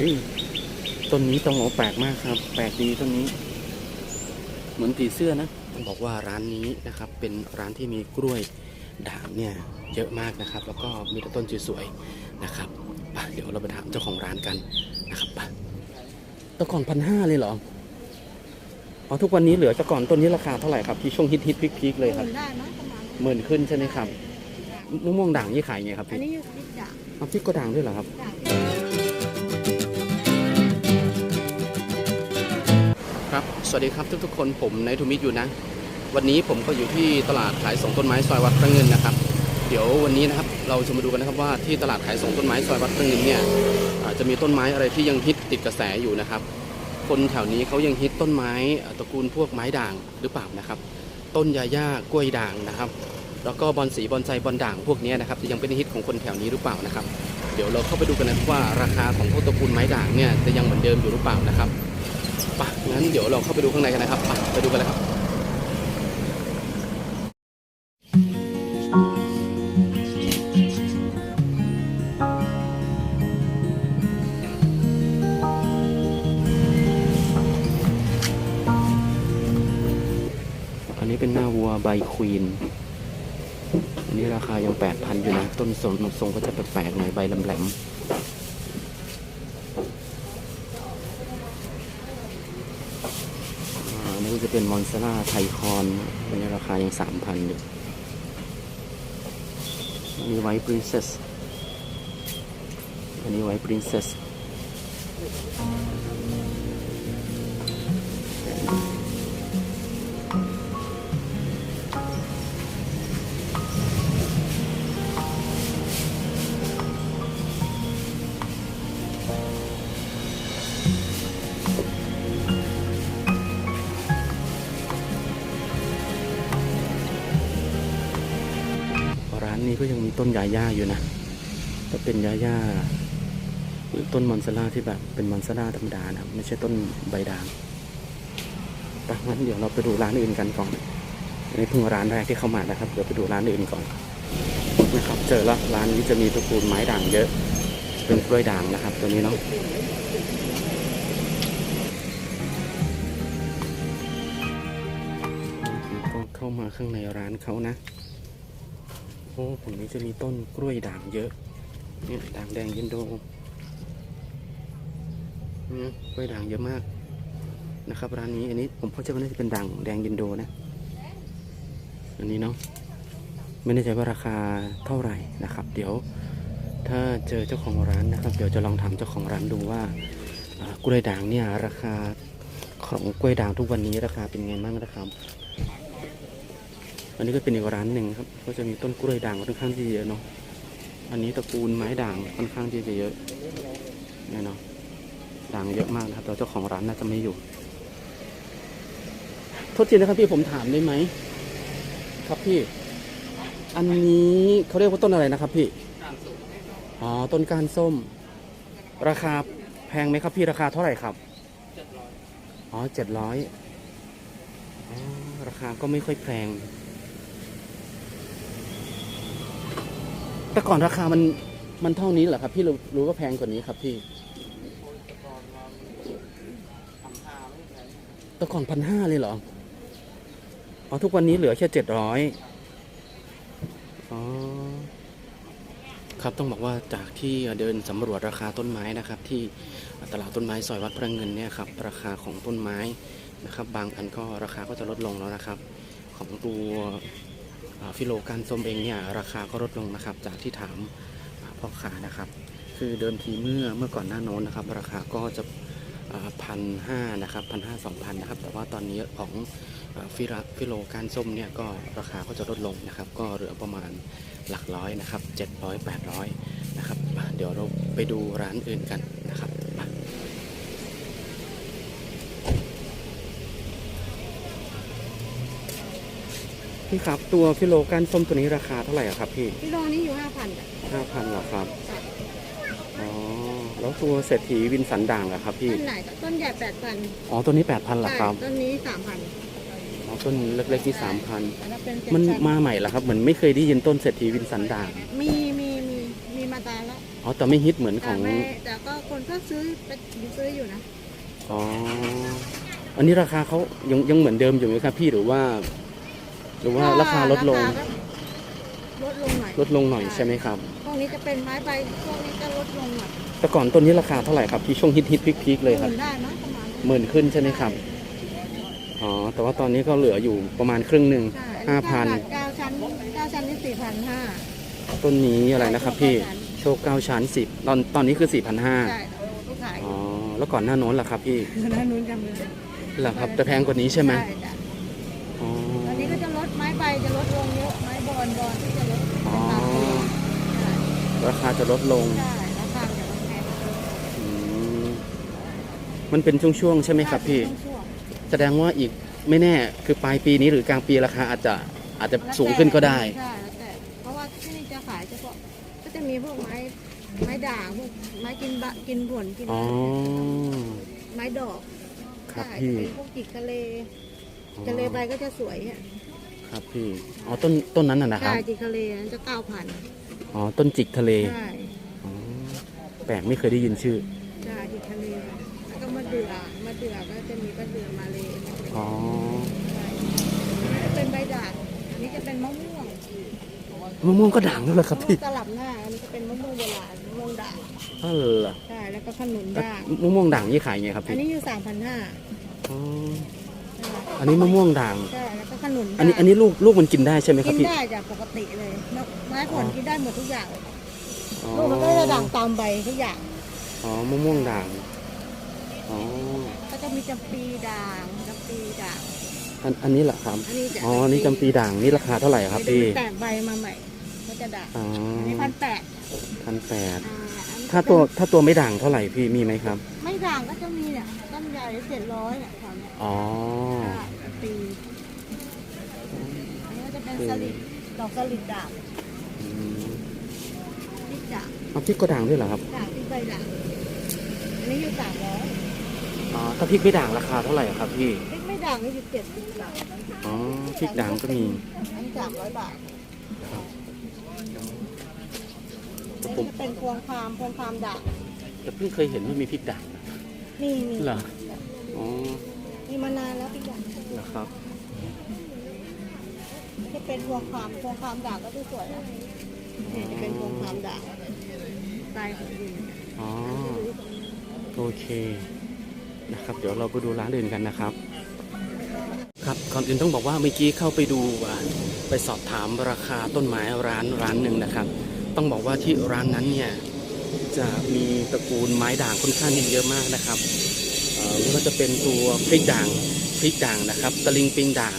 เฮ้ยต้นนี้ต้องโอแปลกมากครับ แปลกดีต้นนี้ เหมือนผีเสื้อนะต้องบอกว่าร้านนี้นะครับ เป็นร้านที่มีกล้วยด่างเนี่ยเยอะมากนะครับ แล้วก็มีแต่ต้นสวยๆนะครับไปเดี๋ยวเราไปถามเจ้าของร้านกันนะครับไปแตะก่อนพันห้าเลยเหรออ๋อทุกวันนี้เหลือแต่ก่อนต้นนี้ราคาเท่าไหร่ครับที่ช่วงฮิตฮิตๆพีคๆเลยครับได้นะประมาณหมื่นขึ้นใช่ไหมครับมะม่วงด่างนี่ขายไงครับอันพี่นี้อยู่ที่จ่าเอาพริกก็ด่างด้วยเหรอครับจ่า ครับ สวัสดีครับทุกๆคนผมนายทุมิตอยู่นะ วันนี้ผมก็อยู่ที่ตลาดขายส่งต้นไม้ซอยวัดพระเงินนะครับ เดี๋ยววันนี้นะครับเราจะมาดูกันนะครับว่าที่ตลาดขายส่งต้นไม้ซอยวัดพระเงินเนี่ยอาจจะมีต้นไม้อะไรที่ยังฮิตติดกระแสอยู่นะครับ คนแถวนี้เขายังฮิตต้นไม้ตระกูลพวกไม้ด่างหรือเปล่านะครับ ต้นยาย่ากล้วยด่างนะครับ แล้วก็บอนสีบอนไซบอนด่างพวกนี้นะครับจะยังเป็นฮิตของคนแถวนี้หรือเปล่านะครับ เดี๋ยวเราเข้าไปดูกันนะว่าราคาของพวกตระกูลไม้ด่างเนี่ยจะยังเหมือนเดิมอยู่หรือเปล่านะครับ ปะงั้นเดี๋ยวเราเข้าไปดูข้างในกันนะครับไปไปดูกันเลยครับอันนี้เป็นหน้าวัวใบควีน อันนี้ราคายังแปดพันอยู่นะ ต้นสนทรงก็จะแปลกๆหน่อยใบแหลมๆอ่าอั นี้จะเป็นมอนซาร่าไทคอนอันนี้ราคายังสามพันอยู่อันนี้ไวท์ปรินเซสอันนี้ไวท์ ก็ยังมีต้นยาย่าอยู่นะถ้าเป็นยาย่าหรือต้นมอนซาร่าที่แบบเป็นมอนซาร่าธรรมดานะไม่ใช่ต้นใบด่างแต่งั้นเดี๋ยวเราไปดูร้านอื่นกันก่อนอันนี้เพิ่งร้านแรกที่เข้ามานะครับ เดี๋ยวไปดูร้านอื่นก่อนนะครับ เจอแล้วร้านนี้จะมีตระกูลไม้ด่างเยอะ เป็นกล้วยด่างนะครับ ตัวนี้เนาะก็เข้ามาข้างในร้านเขานะ โอ้ผมนี้จะมีต้นกล้วยด่างเยอะเนี่ยด่างแดงยินโดเนี่ยกล้วยด่างเยอะมากนะครับร้านนี้อันนี้ผมเข้าใจว่าน่าจะเป็นด่างแดงยินโดนะ อันนี้เนาะไม่แน่ใจว่าราคาเท่าไหร่นะครับ เดี๋ยวถ้าเจอเจ้าของร้านนะครับ เดี๋ยวจะลองถามเจ้าของร้านดูว่าอ่ากล้วยด่างเนี่ยราคาของกล้วยด่างทุกวันนี้ราคาเป็นไงบ้างนะครับ อันนี้ก็เป็นอีกร้านหนึ่งครับ ก็จะมีต้นกล้วยด่างค่อนข้างที่จะเยอะเนาะ อันนี้ตระกูลไม้ด่างค่อนข้างที่จะเยอะเนี่ยเนาะ ด่างเยอะมากนะครับแต่เจ้าของร้านน่าจะไม่อยู่ โทษทีนะครับพี่ผมถามได้ไหม ครับพี่ อันนี้เขาเรียกว่าต้นอะไรนะครับพี่ อ๋อ ต้นการส้ม ราคาแพงไหมครับพี่ราคาเท่าไหร่ครับอ๋อเจ็ดร้อยอ๋อราคาก็ไม่ค่อยแพง แต่ก่อนราคามันมันเท่านี้เหรอครับ พี่รู้รู้ว่าแพงกว่านี้ครับพี่แต่ก่อนพันห้าเลยเหรออ๋อทุกวันนี้เหลือแค่เจ็ดร้อยอ๋อครับต้องบอกว่าจากที่เดินสำรวจราคาต้นไม้นะครับ ที่ตลาดต้นไม้ซอยวัดพระเงินเนี่ยครับราคาของต้นไม้นะครับ บางอันก็ราคาก็จะลดลงแล้วนะครับ ของตัว ฟิโลการส้มเองเนี่ยราคาก็ลดลงนะครับ จากที่ถามพ่อค้านะครับ คือเดิมทีเมื่อเมื่อก่อนหน้าโน้นนะครับ ราคาก็จะพันห้านะครับพันห้าสองพันนะครับ แต่ว่าตอนนี้ของฟิระฟิโลการส้มเนี่ยก็ราคาก็จะลดลงนะครับ ก็เหลือประมาณหลักร้อยนะครับเจ็ดร้อยแปดร้อยนะครับ เดี๋ยวเราไปดูร้านอื่นกันนะครับมา พี่ครับตัวฟิโลการส้มตัวนี้ราคาเท่าไหร่อะครับพี่พี่โลนี้อยู่ห้าพันจ้ะห้าพันเหรอครับอ๋อแล้วตัวเศรษฐีวินสันด่างอะครับพี่ต้นไหนก็ต้นใหญ่แปดพันอ๋อตัวนี้แปดพันเหรอครับต้นนี้สามพันอ๋อต้นเล็กๆที่สามพันแล้วเป็นมัน7,000มาใหม่เหรอครับเหมือนไม่เคยได้ยินต้นเศรษฐีวินสันด่างมีมีมีมีมาตายแล้วอ๋อแต่ไม่ฮิตเหมือนขแต่องไม่แต่ก็คนคนก็ซื้อไปซื้ออยู่นะอ๋ออันนี้ราคาเขายังยังเหมือนเดิมอยู่ไหมครับพี่หรือว่า หรือว่าราคาลดลงราคาก็ลดลงหน่อยลดลงหน่อยใช่ไหมครับ พวกนี้จะเป็นไม้ใบพวกนี้จะลดลงหน่อยแต่ก่อนต้นนี้ราคาเท่าไหร่ครับที่ช่วงฮิตฮิตพีคพีคๆเลยครับ หมื่นได้เนอะประมาณหมื่นขึ้นใช่ไหมครับ อ๋อ แต่ว่าตอนนี้ก็เหลืออยู่ประมาณครึ่งหนึ่งใช่ห้าพันเก้าชั้นเก้าชั้นนี่สี่พันห้า ต้นนี้อะไรนะครับพี่ โชคเก้าชั้นสิบตอนตอนนี้คือสี่พันห้าใช่ที่ขายอ๋อ แล้วก่อนหน้าโน้นล่ะครับพี่ด้านนู้นจำเลยเหรอครับจะแพงกว่านี้ใช่ไหม ใช่จ้ะ อ๋อ ตอนนี้ก็จะลดไม้ใบจะลดลงเยอะไม้บอลบอลที่จะลด อ๋อ ราคาลงราคาจะลดลงใช่ราคาจะลดแพงอืมมันเป็นช่วงๆใช่ไหมครับพี่ ช่วงแสดงว่าอีกไม่แน่คือปลายปีนี้หรือกลางปีราคาอาจจะอาจจะสูงขึ้นก็ได้ ใช่แล้วแต่เพราะว่าที่นี่จะขายเฉพาะก็จะมีพวกไม้ไม้ด่างพวกไม้กินบะกินผลกินอ๋อ ไม้ดอกครับใช่พี่ เป็นพวกจิกกะเลกะเลใบก็จะสวยอะ ครับพี่อ๋อต้นต้นนั้นน่ะนะคใช่รับจิกกะเลนั้นจะเก้าพันอ๋อต้นจิกทะเลใช่อ๋อแปลกไม่เคยได้ยินชื่อใช่จิกกะเลแล้วก็มะเดื่อมะเดื่อก็จะมีมะเดื่อมาเลยมะเดื่ออ๋อใช่จะเป็นใบด่างอันนี้จะเป็นมะม่วงมะม่วงก็ด่างด้วยเหรอครับมะม่วพี่งตลับหน้าอันนี้จะเป็นมะม่วงโบราณมะม่วงด่างอ๋อเหรอใช่แล้วก็ขนุนแล้วด่างมะม่วงด่างนี่ขายไงครับอันพี่นี้อยู่สามพันห้าอ๋อ อันนี้มะม่วงด่าง ใช่แล้วก็ขนุนอันนี้ด่างอันนี้ลูกลูกมันกินได้ใช่ไหมคกิรับนพี่ ได้จากปกติเลยไม้ผลกินได้หมดทุกอย่างอ๋อลูกมันก็จะด่างตามใบทุกอย่างอ๋อมะม่วงด่าง อ๋อ ก็จะมีจำปีด่างจำปีด่าง อันอันนี้เหรอครับ อันนี้จะอ๋อ อันนี้จำปีด่างนี่ราคาเท่าไหร่ครับพี่ แตกใบมาใหม่ก็จะด่างอ๋ออันนี้พันแปดพันแปด อ่าอันนี้ถ้าตัวถ้าตัวไม่ด่างเท่าไหร่พี่มีไหมครับ ไม่ด่างก็จะมีเนี่ยต้นใหญ่เจ็ดร้อยเนี่ยแถวเนี้ย อ๋อจำปีอันนี้ก็จะเป็นสลิดดอกสลิดด่างอืมนี่ด่างเอาพริกก็ด่างด้วยเหรอครับ ด่างที่ใบด่างอันนี้อยู่สามร้อยอ๋อ ถ้าพริกไม่ด่างราคาเท่าไหร่อะครับพี่ พริกไม่ด่างนี่อยู่เจ็ดสิบบาทอ๋อ พริกด่างก็มี อันนี้สามร้อยบาทแต่อันผมนี้จะเป็นพวงพามพวงพามด่างแต่เพิ่งเคยเห็นว่ามีพริกด่างนะนี่มีเหรอ อ๋อ มีมานานแล้วพี่ด่างเหรอครับจะเป็นพวงพามพวงพามด่างก็จะสวยนะนี่จะเป็นพวงพามด่างสไตล์ของดินอ๋อโอเคนะครับ เดี๋ยวเราไปดูร้านอื่นกันนะครับ ครับก่อนอื่นต้องบอกว่าเมื่อกี้เข้าไปดูอ่าไปสอบถามราคาต้นไม้ร้านร้านหนึ่งนะครับ ต้องบอกว่าที่ร้านนั้นเนี่ยจะมีตระกูลไม้ด่างค่อนข้างที่เยอะมากนะครับเอ่อ ไม่ว่าจะเป็นตัวพริกด่างพริกด่างนะครับตะลิงปิงด่าง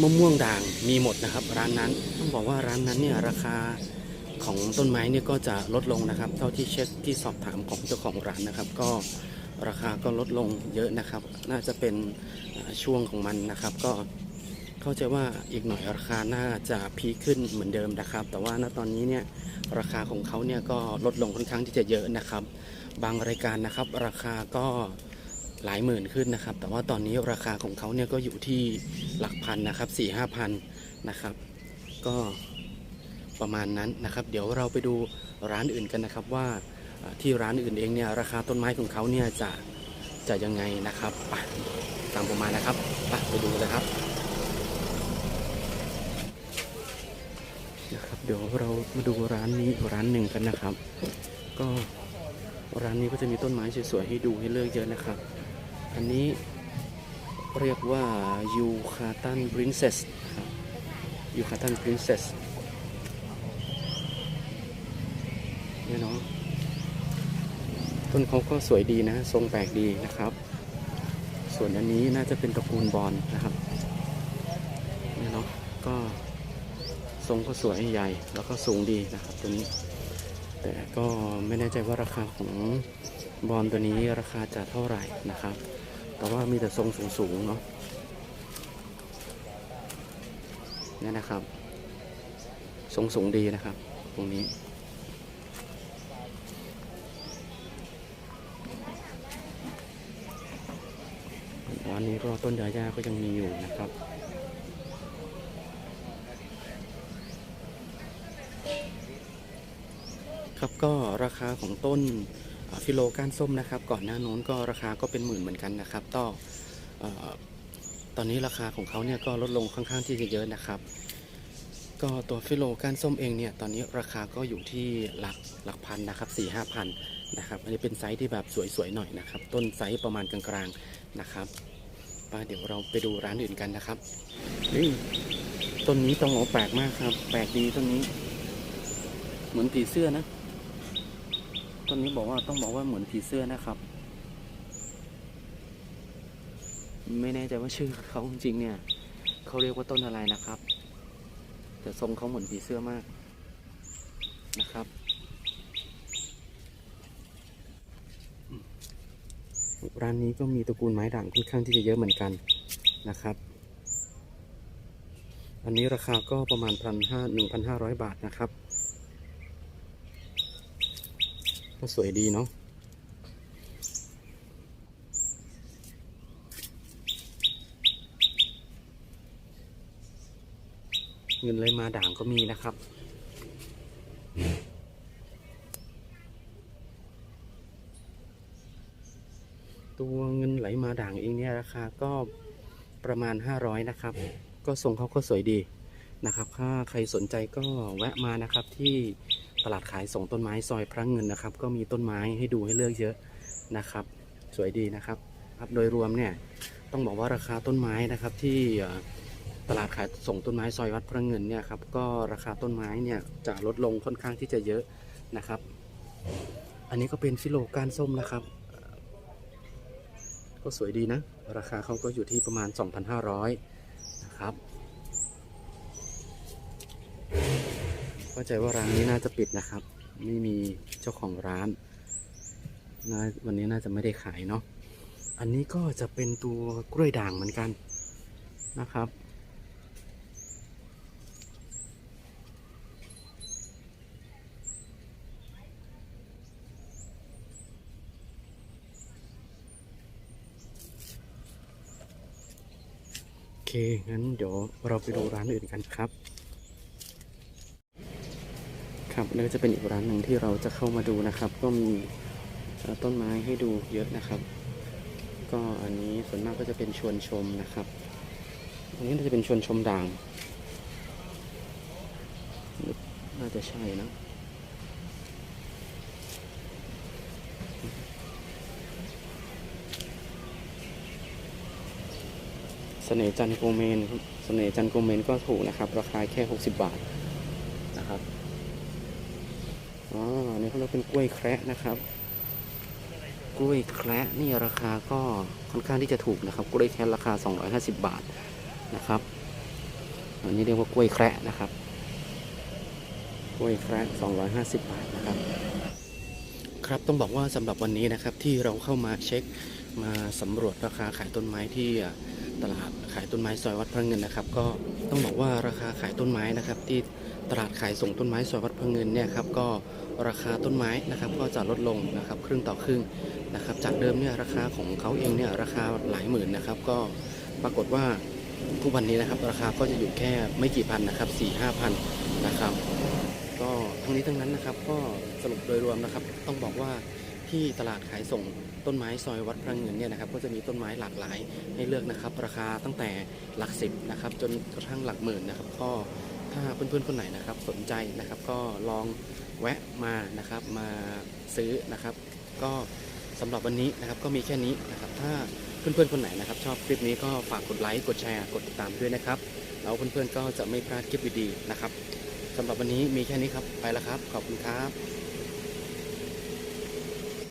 มะม่วงด่างมีหมดนะครับ ร้านนั้นต้องบอกว่าร้านนั้นเนี่ยราคาของต้นไม้เนี่ยก็จะลดลงนะครับ เท่าที่เช็คที่สอบถามของเจ้าของร้านนะครับ ก็ราคาก็ลดลงเยอะนะครับ น่าจะเป็นช่วงของมันนะครับ ก็เข้าใจว่าอีกหน่อยราคาน่าจะพีคขึ้นเหมือนเดิมนะครับ แต่ว่าณตอนนี้เนี่ยราคาของเขาเนี่ยก็ลดลงค่อนข้างที่จะเยอะนะครับ บางรายการนะครับ ราคาก็ หลายหมื่นขึ้นนะครับ แต่ว่าตอนนี้ราคาของเขาเนี่ยก็อยู่ที่หลักพันนะครับสี่ห้าพันนะครับ ก็ประมาณนั้นนะครับ เดี๋ยวเราไปดูร้านอื่นกันนะครับว่าที่ร้านอื่นเองเนี่ยราคาต้นไม้ของเขาเนี่ยจะจะยังไงนะครับไปตามผมมานะครับไปไปดูเลยครับนะครับ เดี๋ยวเรามาดูร้านนี้ร้านหนึ่งกันนะครับ ก็ร้านนี้ก็จะมีต้นไม้สวยๆให้ดูให้เลือกเยอะนะครับ อันนี้เรียกว่ายูคาตันพรินเซสครับยูคาตันพรินเซสเนี่ยเนาะต้นเขาก็สวยดีนะ ทรงแปลกดีนะครับ ส่วนอันนี้น่าจะเป็นตระกูลบอลนะครับเนี่ยเนาะก็ทรงก็สวยใหญ่ แล้วก็สูงดีนะครับตัวนี้ แต่ก็ไม่แน่ใจว่าราคาของบอลตัวนี้ราคาจะเท่าไหร่นะครับ แต่ว่ามีแต่ทรงสูงๆเนาะนี่นะครับ ทรงสูงดีนะครับ ตรงนี้วันนี้ก็ต้นยาย่าก็ยังมีอยู่นะครับครับก็ราคาของต้น ฟิโลก้านส้มนะครับ ก่อนหน้าโน้นก็ราคาก็เป็นหมื่นเหมือนกันนะครับต่อตอนนี้ราคาของเขาเนี่ยก็ลดลงค่อนข้างที่จะเยอะนะครับ ก็ตัวฟิโลก้านส้มเองเนี่ยตอนนี้ราคาก็อยู่ที่หลักหลักพันนะครับสี่ห้าพันนะครับอันนี้เป็นไซส์ที่แบบสวยๆหน่อยนะครับ ต้นไซส์ประมาณกลางๆนะครับป้าเดี๋ยวเราไปดูร้านอื่นกันนะครับนี่ต้นนี้ต้องบอกว่แปลกมากครับ แปลกดีต้นนี้ เหมือนผีเสื้อนะ ต้นนี้บอกว่าต้องบอกว่าเหมือนผีเสื้อนะครับ ไม่แน่ใจว่าชื่อเขาจริงเนี่ยเขาเรียกว่าต้นอะไรนะครับ แต่ทรงเขาเหมือนผีเสื้อมากนะครับร้านนี้ก็มีตระกูลไม้ด่างค่อนข้างที่จะเยอะเหมือนกันนะครับ อันนี้ราคาก็ประมาณพันห้าหนึ่งพันห้าร้อยบาทนะครับ ก็สวยดีเนาะเงินเลยมาด่างก็มีนะครับ ตัวเงินไหลมาด่างเองเนี่ยราคาก็ประมาณ 500 นะครับ ก็ทรงเขาก็สวยดีนะครับ ถ้าใครสนใจก็แวะมานะครับที่ ตลาดขายส่งต้นไม้ซอยพระเงินนะครับ ก็มีต้นไม้ให้ดูให้เลือกเยอะนะครับ สวยดีนะครับครับโดยรวมเนี่ยต้องบอกว่าราคาต้นไม้นะครับที่ตลาดขายส่งต้นไม้ซอยวัดพระเงินเนี่ยครับก็ราคาต้นไม้เนี่ยจะลดลงค่อนข้างที่จะเยอะนะครับ อันนี้ก็เป็นฟิโลก้านส้มนะครับ ก็สวยดีนะ ราคาเขาก็อยู่ที่ประมาณ 2,500นะครับ เข้าใจว่าร้านนี้น่าจะปิดนะครับ ไม่มีเจ้าของร้านนาวันนี้น่าจะไม่ได้ขายเนาะอันนี้ก็จะเป็นตัวกล้วยด่างเหมือนกันนะครับ โอเค งั้นเดี๋ยวเราไปดูร้านอื่นกันครับ ครับแล้วก็จะเป็นอีกร้านหนึ่งที่เราจะเข้ามาดูนะครับ ก็มีต้นไม้ให้ดูเยอะนะครับ ก็อันนี้ส่วนมากก็จะเป็นชวนชมนะครับ อันนี้จะเป็นชวนชมด่างน่าจะใช่นะเสน่ห์จันโกเมนครับเสน่ห์จันโกเมนก็ถูกนะครับ ราคาแค่ 60 บาทนะครับ อ๋อนนี้เขาเรียกเป็นกล้วยแคระนะครับ กล้วยแคระนี่ราคาก็ค่อนข้างที่จะถูกนะครับ กล้วยแคระราคา 250 บาทนะครับอันนี้เรียกว่ากล้วยแคระนะครับ กล้วยแคระ250 บาทนะครับ ครับต้องบอกว่าสำหรับวันนี้นะครับที่เราเข้ามาเช็คมาสำรวจราคาขายต้นไม้ที่ ตลาดขายต้นไม้ซอยวัดพระเงินนะครับ ก็ต้องบอกว่าราคาขายต้นไม้นะครับ ที่ตลาดขายส่งต้นไม้ซอยวัดพระเงินเนี่ยครับก็ราคาต้นไม้นะครับก็จะลดลงนะครับครึ่งต่อครึ่งนะครับ จากเดิมเนี่ยราคาของเขาเองเนี่ยราคาหลายหมื่นนะครับ ก็ปรากฏว่าทุกวันนี้นะครับ ราคาก็จะอยู่แค่ไม่กี่พันนะครับสี่ห้าพันนะครับ ก็ทั้งนี้ทั้งนั้นนะครับ ก็สรุปโดยรวมนะครับ ต้องบอกว่า ที่ตลาดขายส่งต้นไม้ซอยวัดพระเงินเนี่ยนะครับก็จะมีต้นไม้หลากหลายให้เลือกนะครับ ราคาตั้งแต่หลักสิบนะครับจนกระทั่งหลักหมื่นนะครับก็ถ้าเพื่อนๆคนไหนนะครับสนใจนะครับก็ลองแวะมานะครับมาซื้อนะครับ ก็สำหรับวันนี้นะครับก็มีแค่นี้นะครับถ้าเพื่อนๆคนไหนนะครับ ชอบคลิปนี้ก็ฝากกดไลค์กดแชร์กดติดตามด้วยนะครับแล้วเพื่อนๆก็จะไม่พลาดคลิปดีๆนะครับสำหรับวันนี้มีแค่นี้ครับไปแล้วครับ ขอบคุณครับ